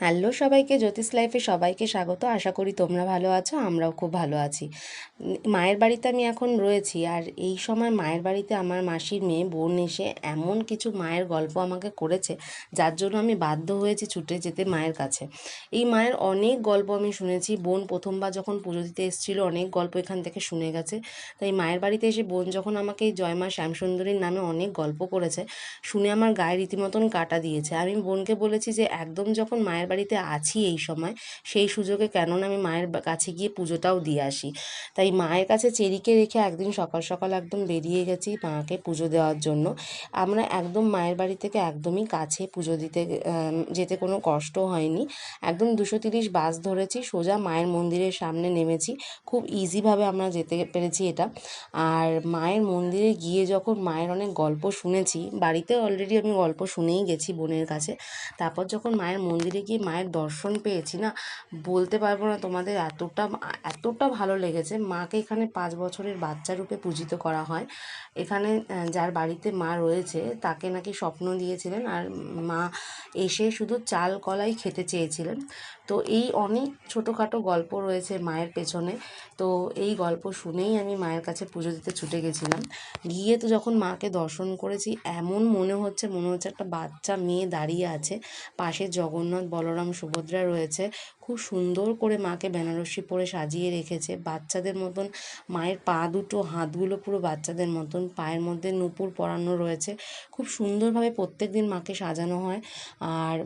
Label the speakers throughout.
Speaker 1: Hello সবাইকে, জ্যোতিষ লাইফে সবাইকে স্বাগত। আশা করি তোমরা ভালো আছো, আমরাও খুব ভালো আছি। মায়ের বাড়িতে আমি এখন রয়েছি আর এই সময় মায়ের বাড়িতে আমার মাসির মেয়ে বোন এসে এমন কিছু মায়ের গল্প আমাকে করেছে, যার জন্য আমি বাধ্য হয়েছি ছুটে যেতে মায়ের কাছে। এই মায়ের অনেক গল্প আমি শুনেছি, বোন প্রথমবার যখন পুজো দিতে এসেছিল অনেক গল্প এখান থেকে শুনে গেছে। তাই মায়ের বাড়িতে এসে বোন যখন আমাকে এই জয়মা শ্যামসুন্দরীর নামে অনেক গল্প করেছে, শুনে আমার গায়ে রীতিমতন কাটা দিয়েছে। আমি বোনকে বলেছি যে, একদম যখন মায়ের বাড়িতে আছি এই সময়, সেই সুযোগে কেন না আমি মায়ের কাছে গিয়ে পুজোটাও দিয়ে আসি। তাই মায়ের কাছে চেরিকে রেখে একদিন সকাল সকাল একদম বেরিয়ে গেছি মাকে পুজো দেওয়ার জন্য। আমরা একদম মায়ের বাড়ি থেকে একদমই কাছে পুজো দিতে যেতে কোনো কষ্ট হয়নি। একদম দুশো তিরিশ বাস ধরেছি, সোজা মায়ের মন্দিরের সামনে নেমেছি। খুব ইজিভাবে আমরা যেতে পেরেছি এটা। আর মায়ের মন্দিরে গিয়ে যখন মায়ের অনেক গল্প শুনেছি, বাড়িতে অলরেডি আমি গল্প শুনেই গেছি বোনের কাছে, তারপর যখন মায়ের মন্দিরে গিয়ে মায়ের দর্শন পেয়েছি না, বলতে পারব না তোমাদের এতটা এতটা ভালো লেগেছে। মাকে এখানে পাঁচ বছরের বাচ্চা রূপে পূজিত করা হয়। এখানে যার বাড়িতে মা রয়েছে, তাকে নাকি স্বপ্ন দিয়েছিলেন আর মা এসে শুধু চাল কলাই খেতে চেয়েছিলেন। তো এই অনেক ছোটোখাটো গল্প রয়েছে মায়ের পেছনে। তো এই গল্প শুনেই আমি মায়ের কাছে পুজো দিতে ছুটে গেছিলাম। গিয়ে তো যখন মাকে দর্শন করেছি, এমন মনে হচ্ছে মনে হচ্ছে একটা বাচ্চা মেয়ে দাঁড়িয়ে আছে, পাশে জগন্নাথ বলরাম সুভদ্রা রয়েছে। খুব সুন্দর করে মাকে বেনারসি পরে সাজিয়ে রেখেছে। বাচ্চাদের মতন মায়ের পা দুটো, হাতগুলো পুরো বাচ্চাদের মতন। পায়ের মধ্যে নূপুর পরানো রয়েছে। খুব সুন্দরভাবে প্রত্যেক দিন মাকে সাজানো হয়। আর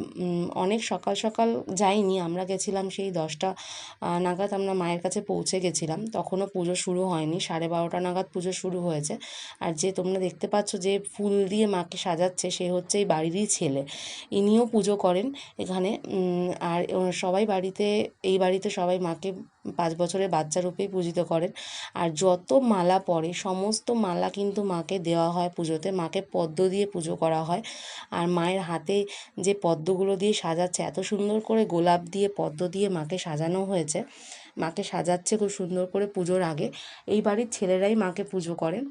Speaker 1: অনেক সকাল সকাল যাইনি, আমরা গেছিলাম সেই দশটা নাগাদ আমরা মায়ের কাছে পৌঁছে গেছিলাম। তখনও পুজো শুরু হয়নি, সাড়ে বারোটা নাগাদ পুজো শুরু হয়েছে। আর যে তোমরা দেখতে পাচ্ছ যে ফুল দিয়ে মাকে সাজাচ্ছে, সে হচ্ছে এই বাড়িরই ছেলে। ইনিও পুজো করেন। এখানে আর সবাই বাড়িতে, এই বাড়িতে সবাই মাকে পাঁচ বছরের বাচ্চা রূপেই পূজিত করেন। আর যত মালা পড়ে সমস্ত মালা কিন্তু মাকে দেওয়া হয় পুজোতে। মাকে পদ্ম দিয়ে পুজো করা হয়। আর মায়ের হাতে যে পদ্মগুলো দিয়ে সাজাচ্ছে, এত সুন্দর করে গোলাপ দিয়ে, পদ্ম দিয়ে মাকে সাজানো হয়েছে। মাকে সাজাচ্ছে খুব সুন্দর করে পুজোর আগে। এই বাড়ির ছেলেরাই মাকে পুজো করেন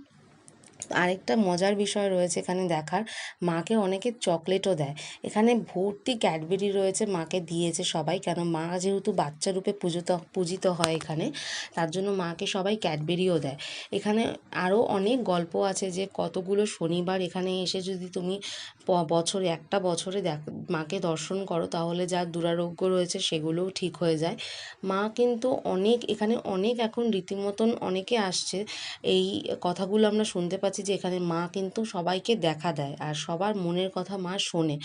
Speaker 1: আরেকটা মজার বিষয় রয়েছে এখানে দেখার। মাকে অনেকে চকলেটও দেয়। এখানে ভর্তি ক্যাডবেরি রয়েছে মাকে দিয়েছে সবাই, কেন মা যেহেতু বাচ্চা রূপে পূজিত পূজিত হয় এখানে, তার জন্য মাকে সবাই ক্যাডবেরিও দেয়। এখানে আরও অনেক গল্প আছে যে কতগুলো শনিবার এখানে এসে যদি তুমি বছরে, একটা বছরে দেখ, মাকে দর্শন করো, তাহলে যা দুরারোগ্য রয়েছে সেগুলোও ঠিক হয়ে যায়। মা কিন্তু অনেক, এখানে অনেক এখন রীতিমতন অনেকে আসছে। এই কথাগুলো আমরা শুনতে পাচ্ছি যে এখানে মা কিন্তু সবাইকে দেখা দেয় আর সবার মনের কথা মা শোনে।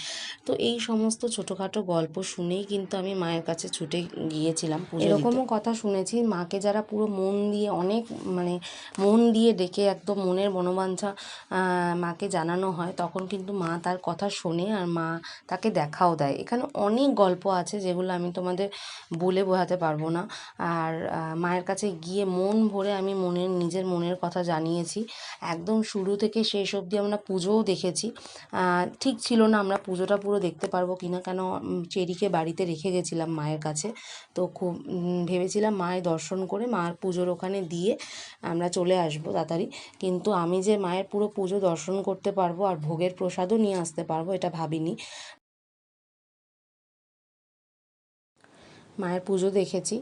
Speaker 1: তো এই সমস্ত ছোটোখাটো গল্প শুনেই কিন্তু আমি মায়ের কাছে ছুটে গিয়েছিলাম এরকমও কথা শুনেছি, মাকে যারা পুরো মন দিয়ে অনেক মানে মন দিয়ে ডেকে একদম মনের মনোবাঞ্ছা মাকে জানানো হয়, তখন কিন্তু মা তার কথা শোনে আর মা তাকে দেখাও দেয়। এখানে অনেক গল্প আছে যেগুলো আমি তোমাদের বলে বোঝাতে পারব না। আর মায়ের কাছে গিয়ে মন ভরে আমি মনের, নিজের মনের কথা জানিয়েছি। একদম শুরু থেকে শেষ অবধি আমরা পুজোও দেখেছি। ঠিক ছিল না আমরা পুজোটা পুরো দেখতে পারব কিনা, কেন চেরিকে বাড়িতে রেখে গেছিলাম মায়ের কাছে। তো খুব ভেবেছিলাম মায়ের দর্শন করে মার পুজোর ওখানে দিয়ে আমরা চলে আসব তাড়াতাড়ি। কিন্তু আমি যে মায়ের পুরো পুজো দর্শন করতে পারব আর ভোগের প্রসাদও নিয়ে আসতে পারব, এটা ভাবিনি। মায়ের পুজো দেখেছি।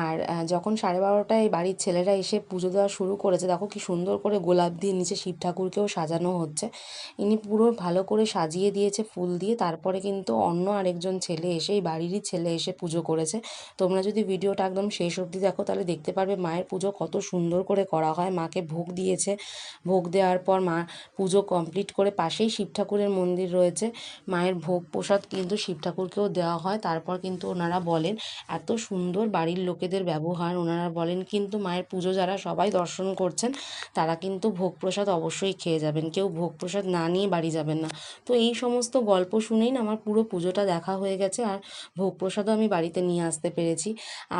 Speaker 1: আর যখন সাড়ে বারোটায় বাড়ির ছেলেরা এসে পুজো দেওয়া শুরু করেছে, দেখো কি সুন্দর করে গোলাপ দিয়ে নিচে শিব ঠাকুরকেও সাজানো হচ্ছে। ইনি পুরো ভালো করে সাজিয়ে দিয়েছে ফুল দিয়ে, তারপরে কিন্তু অন্য আরেকজন ছেলে এসে, এই বাড়িরই ছেলে এসে পুজো করেছে। তোমরা যদি ভিডিওটা একদম শেষ অবধি দেখো, তাহলে দেখতে পারবে মায়ের পুজো কত সুন্দর করে করা হয়। মাকে ভোগ দিয়েছে। ভোগ দেওয়ার পর মা পুজো কমপ্লিট করে পাশেই শিব ঠাকুরের মন্দির রয়েছে। মায়ের ভোগ প্রসাদ কিন্তু শিব ঠাকুরকেও দেওয়া হয়। তারপর কিন্তু ওনারা বলেন এত সুন্দর বাড়ির লোকেদের ব্যবহার। ওনারা বলেন, কিন্তু মায়ের পুজো যারা সবাই দর্শন করছেন, তারা কিন্তু ভোগ প্রসাদ অবশ্যই খেয়ে যাবেন। কেউ ভোগ প্রসাদ না নিয়ে বাড়ি যাবেন না। তো এই সমস্ত গল্প শুনেই না আমার পুরো পুজোটা দেখা হয়ে গেছে আর ভোগ প্রসাদও আমি বাড়িতে নিয়ে আসতে পেরেছি।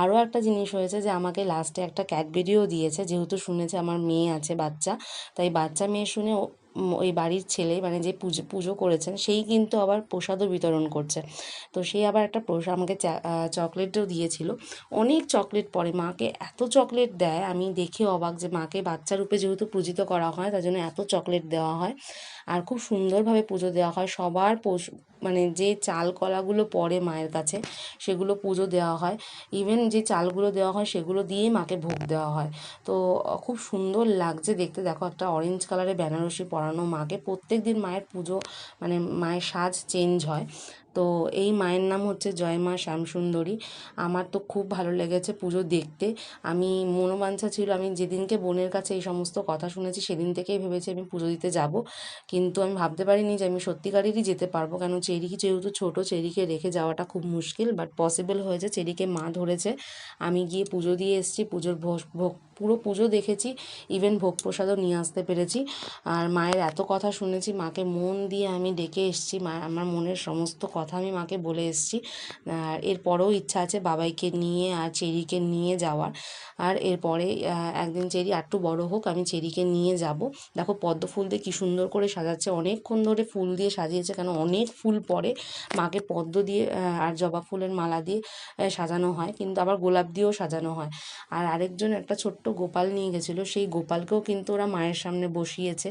Speaker 1: আরও একটা জিনিস হয়েছে যে, আমাকে লাস্টে একটা ক্যাডবেরিও দিয়েছে। যেহেতু শুনেছে, আমার মেয়ে আছে, বাচ্চা। তাই বাচ্চা মেয়ে শুনে ওই বাড়ির ছেলে মানে যে পুজো পুজো করেছেন, সেই কিন্তু আবার প্রসাদও বিতরণ করছে। তো সেই আবার একটা প্রসাদ আমাকে চকলেটও দিয়েছিল। অনেক চকলেট পরে মাকে এত চকলেট দেয়, আমি দেখে অবাক যে মাকে বাচ্চা রূপে যেহেতু পূজিত করা হয়, তার জন্য এত চকলেট দেওয়া হয়। আর খুব সুন্দরভাবে পুজো দেওয়া হয়। সবার মানে যে চাল কলাগুলো পড়ে মায়ের কাছে, সেগুলো পুজো দেওয়া হয়। ইভেন যে চালগুলো দেওয়া হয়, সেগুলো দিয়েই মাকে ভোগ দেওয়া হয়। তো খুব সুন্দর লাগছে দেখতে। দেখো, একটা অরেঞ্জ কালারের বেনারসি পরানো মাকে। প্রত্যেক দিন মায়ের পুজো মানে মায়ের সাজ চেঞ্জ হয়। তো এই মায়ের নাম হচ্ছে জয় মা শ্যামসুন্দরী। আমার তো খুব ভালো লেগেছে পুজো দেখতে। আমি মনোবাঞ্ছা ছিল, আমি যেদিনকে বোনের কাছে এই সমস্ত কথা শুনেছি সেদিন থেকেই ভেবেছি আমি পুজো দিতে যাব। কিন্তু আমি ভাবতে পারিনি যে আমি সত্যিকারেরই যেতে পারব, কেন চেরি যেহেতু ছোটো, চেরিকে রেখে যাওয়াটা খুব মুশকিল বাট পসিবল হয়েছে চেরিকে মা ধরেছে। আমি গিয়ে পুজো দিয়ে এসেছি, পুজোর ভোগ পুরো পুজো দেখেছি ইভেন ভোগ প্রসাদও নিয়ে আসতে পেরেছি। আর মায়ের এত কথা শুনেছি, মাকে মন দিয়ে আমি ডেকে এসেছি, মা, আমার মনের সমস্ত কথা আমি মাকে বলে এসেছি। আর এরপরেও ইচ্ছা আছে বাবাইকে নিয়ে আর চেরিকে নিয়ে যাওয়ার। আর এরপরে একদিন চেরি একটু বড় হোক, আমি চেরিকে নিয়ে যাব। দেখো পদ্ম ফুল দিয়ে কী সুন্দর করে সাজাচ্ছে, অনেকক্ষণ ধরে ফুল দিয়ে সাজিয়েছে, কেন অনেক ফুল পরে মাকে পদ্ম দিয়ে আর জবা ফুলের মালা দিয়ে সাজানো হয়, কিন্তু আবার গোলাপ দিয়েও সাজানো হয়। আর আরেকজন একটা ছোট্ট গোপাল নিয়ে গেছিল। সেই গোপালকেও কিন্তু ওরা মায়ের সামনে বসিয়েছে।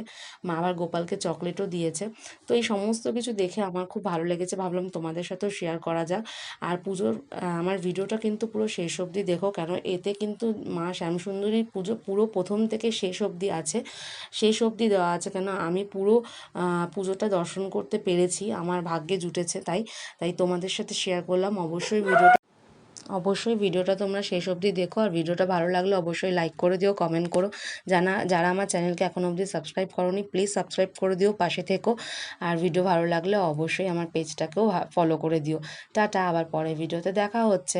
Speaker 1: মা আবার গোপালকে চকলেটও দিয়েছে। তো এই সমস্ত কিছু দেখে আমার খুব ভালো লেগেছে। ভাবলাম তোমাদের সাথেও শেয়ার করা যাক। আর পুজোর আমার ভিডিওটা কিন্তু পুরো শেষ অবধি দেখো। কেন এতে কিন্তু মা শ্যামসুন্দরীর পুজো পুরো প্রথম থেকে শেষ অবধি আছে। শেষ অবধি দেওয়া আছে কেন? আমি পুরো পুজোটা দর্শন করতে পেরেছি। আমার ভাগ্যে জুটেছে তাই। তাই তোমাদের সাথে শেয়ার করলাম। অবশ্যই ভিডিওটা অবশ্যই ভিডিওটা তোমরা শেষ অবধি দেখো, আর ভিডিওটা ভালো লাগলে অবশ্যই লাইক করে দিও কমেন্ট করো। জানা, যারা আমার চ্যানেলকে এখনও অবধি সাবস্ক্রাইব করোনি প্লিজ সাবস্ক্রাইব করে দিও, পাশে থেকো। আর ভিডিও ভালো লাগলে অবশ্যই আমার পেজটাকেও ফলো করে দিও। টাটা, আবার পরে ভিডিওতে দেখা হচ্ছে।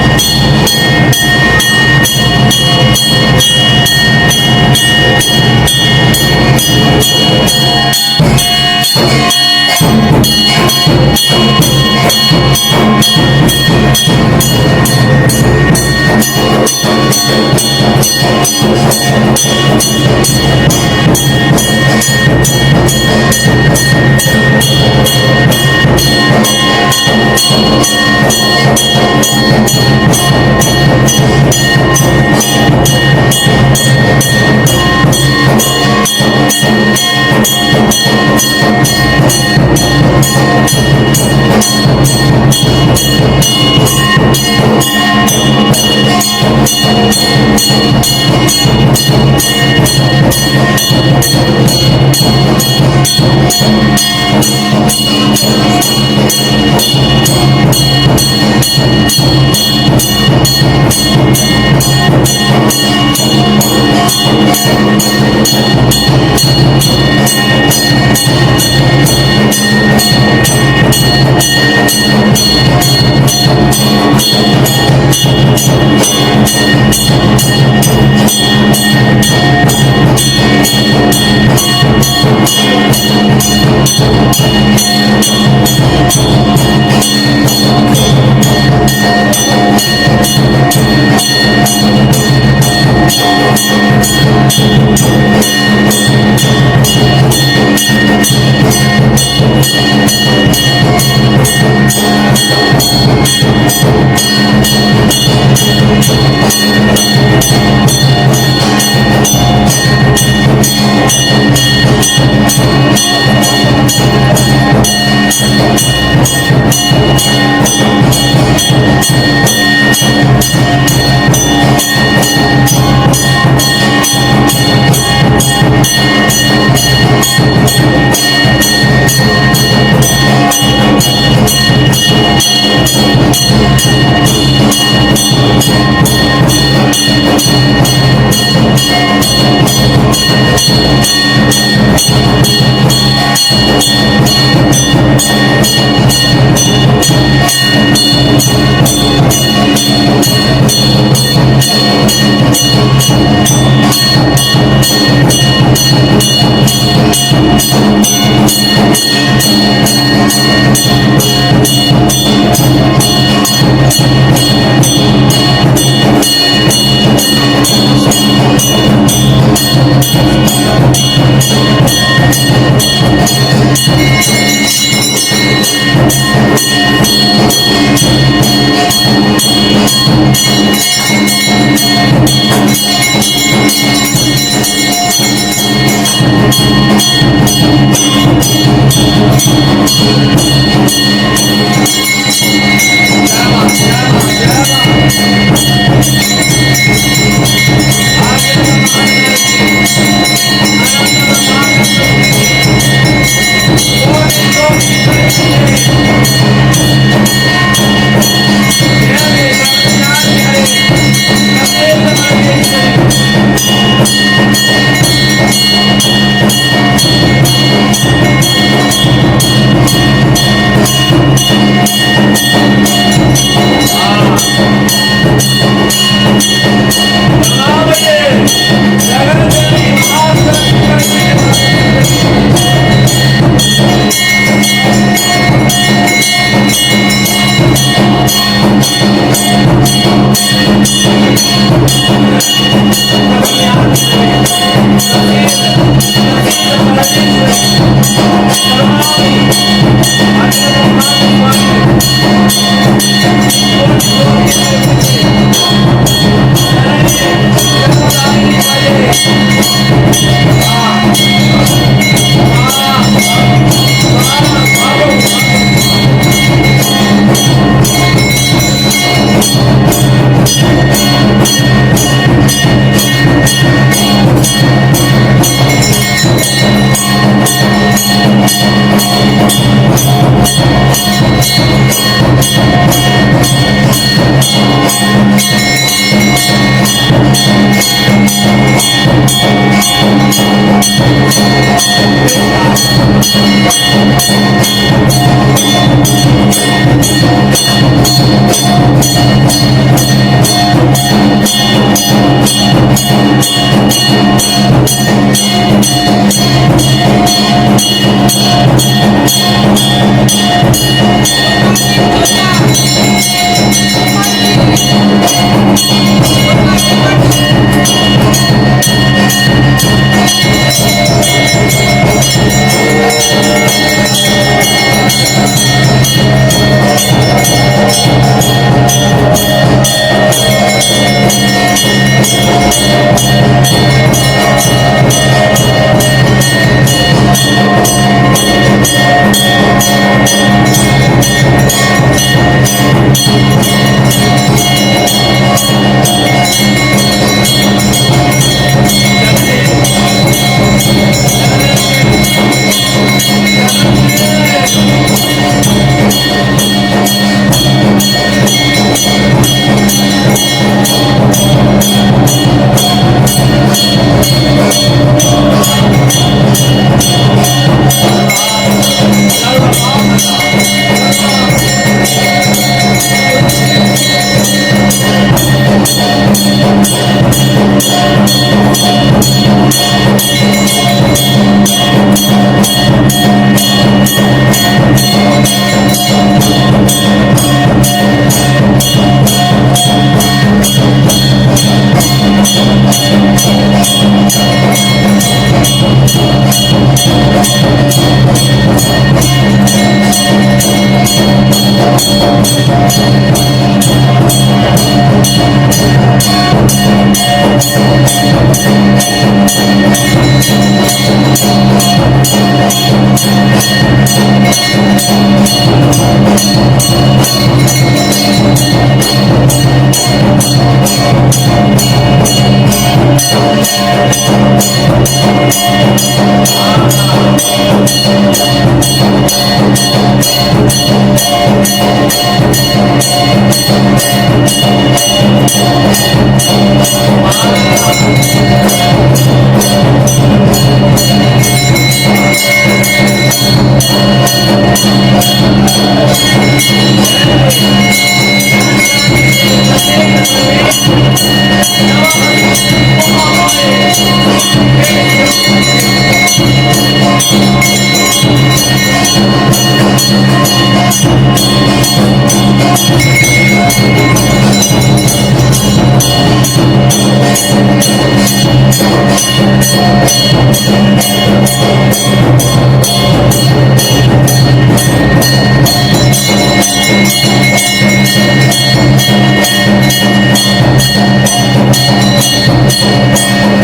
Speaker 2: Thank you. Ah! Thank you.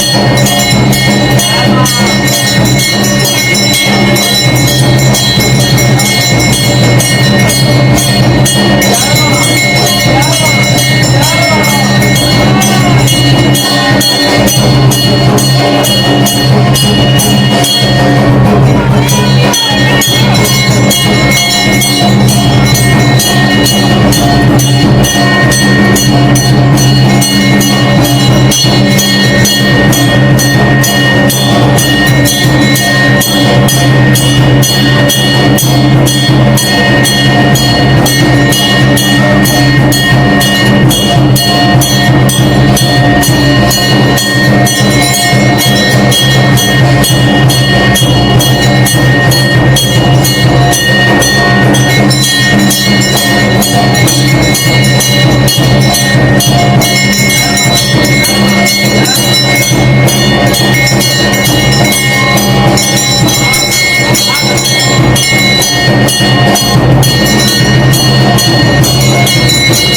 Speaker 2: Thank you. Thank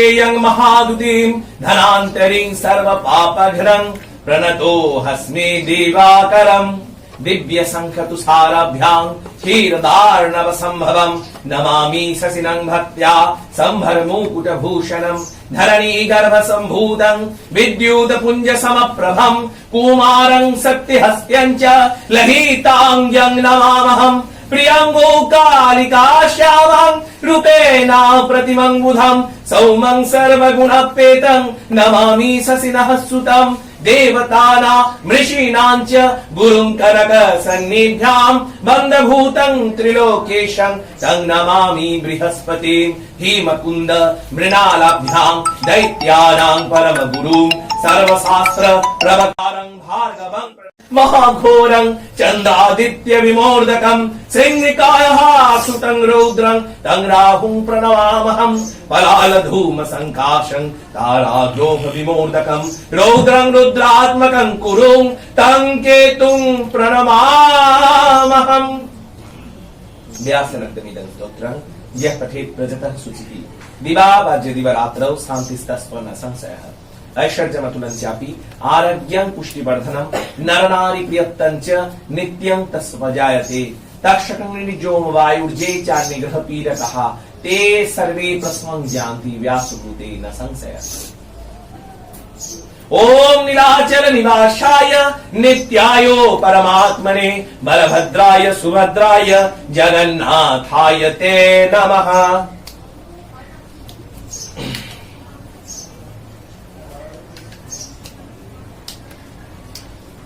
Speaker 2: काश्यपेयं महादुतिं धनान्तरिं सर्वपापघ्नं प्रणतो हस्मे देवाकरम् दिव्यशङ्खतुषाराभ्याम् क्षीरदार्णवसम्भवम् Namami शशिनम् भक्त्या सम्भरमुकुटभूषणम् धरणी गर्भसम्भूतम् विद्युतपुञ्जसमप्रभम् कुमारम् शक्तिहस्त्यम् च ललिताङ्ग्यम् नमामहम् प्रियङ्गौ कालिका श्यामां रूपेणा प्रतिमं बुधं सौमं सर्वगुणप्रेतं, नमामि ससिनः सुतं, देवताना मृषीणां च गुरुं करक सन्निभ्यां बन्धभूतं त्रिलोकेशं, तं नमामि बृहस्पतिं हिमकुन्द मृणालाभ्यां, दैत्यानां परमगुरुं सर्वशास्त्र प्रवकारं भार्गवं महाघोरम् चन्दादित्य विमोर्दकम् शृङ्गिकायः सुतम् रौद्रम् तम् राहुम् प्रणमामहम् पलालधूम सङ्काशम् ताराग्रोह विमोर्दकम् रौद्रम् रुद्रात्मकम् कुरुम् तम् केतुम् प्रणमामहम् व्यासनक्तमिदं स्तोत्रम् यः पठेत् प्रजतः शुचिः दिवा वाज्य दिवरात्रौ शान्तिस्तस्व न संशयः ऐश्वर्यमतुलं चापि आरोग्यं पुष्टिवर्धनं नरनारी प्रियत्तं च नित्यं तस्वजायते तक्षकं निजोम वायुर्जे चान्यग्रह पीडकः ते सर्वे प्रस्मं जानति व्यासभूते न संशयः ओम निवासाय, नित्याय परमात्मने, बलभद्राय, सुभद्राय, जगन्नाथाय ते नमः।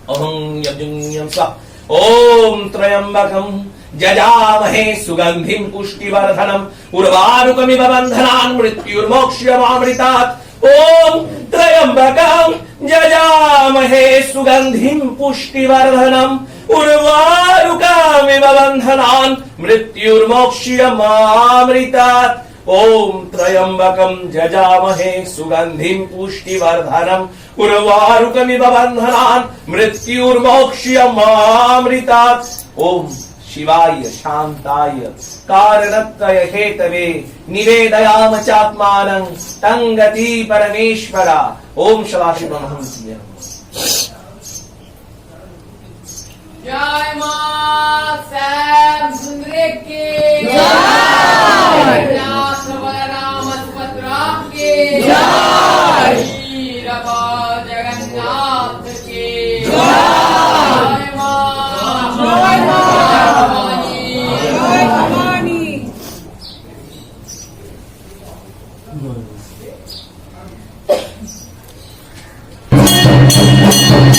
Speaker 2: अहं यजुंयं स्व। ॐ जजामहे सुगन्धिं पुष्टिवर्धनम् उर्वारुकमिव बन्धनान् मृत्युर्मोक्ष्यमामृतात्। ॐ त्र्यम्बकं जजामहे सुगन्धिं पुष्टिवर्धनम् उर्वारुकमिव बन्धनान् मृत्युर्मोक्ष्यमामृतात्। ॐ त्र्यम्बकं जजामहे सुगन्धिं पुष्टिवर्धनम् उर्वारुकमिव बन्धनान् मृत्युर्मोक्ष्यमामृतात्। ॐ शिवाय शान्ताय कारणत्रय हेतवे निवेदयाम चात्मानं तङ्गति परमेश्वर। ॐ सदाशिवमहंसिय
Speaker 3: जय माँ सैम सुंदरे के जय व्यास के जय।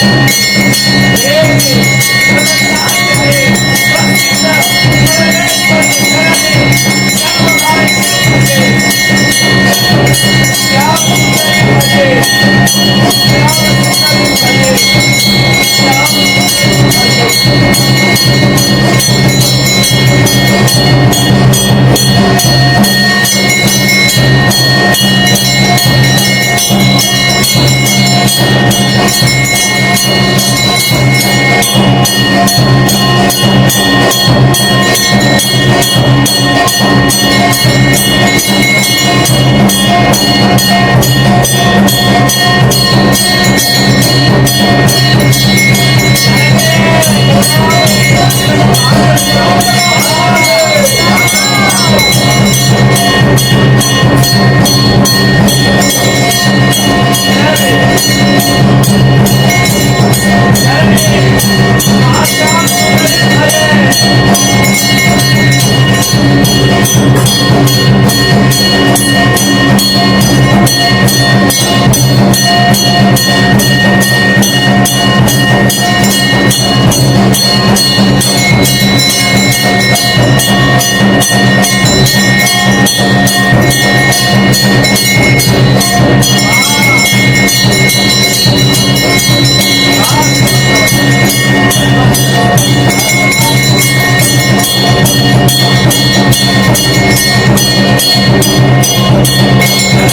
Speaker 3: Thank you.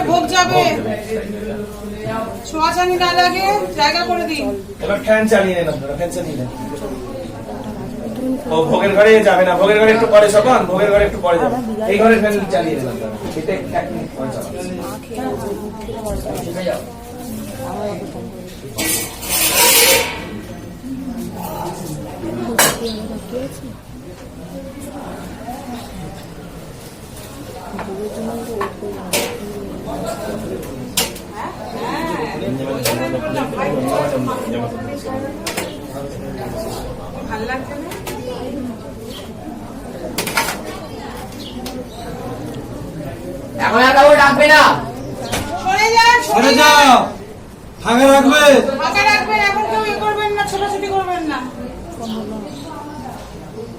Speaker 3: বাবার ভোগ যাবে। ছোঁয়াছানি না লাগে জায়গা করে দিন।
Speaker 2: এবার ফ্যান চালিয়ে নেন আপনারা ফ্যান চালিয়ে নেন। ও ভোগের ঘরে যাবে না ভোগের ঘরে একটু পরে সকান ভোগের ঘরে একটু পরে যাবে। এই ঘরে ফ্যান চালিয়ে নেন আপনারা এটা এক মিনিট পরে চালাবেন।
Speaker 3: ভালো লাগছে না
Speaker 4: এখন আর কাউকে ডাকবে না।
Speaker 3: সরে
Speaker 5: সরে যাও। ফাঁকা রাখবে।
Speaker 3: ফাঁকা রাখবেন এখন কেউ ইয়ে করবেন না ছোটাছুটি করবেন না হ্যাঁ, কি হয়েছে? কি লাগবে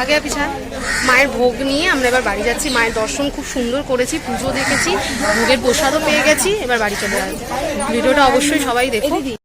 Speaker 6: আগে পিছান মায়ের ভোগ নিয়ে আমরা এবার বাড়ি যাচ্ছি। মায়ের দর্শন খুব সুন্দর করেছি, পুজো দেখেছি, ভোগের প্রসাদও পেয়ে গেছি, এবার বাড়ি চলে যাব ভিডিওটা অবশ্যই সবাই দেখো।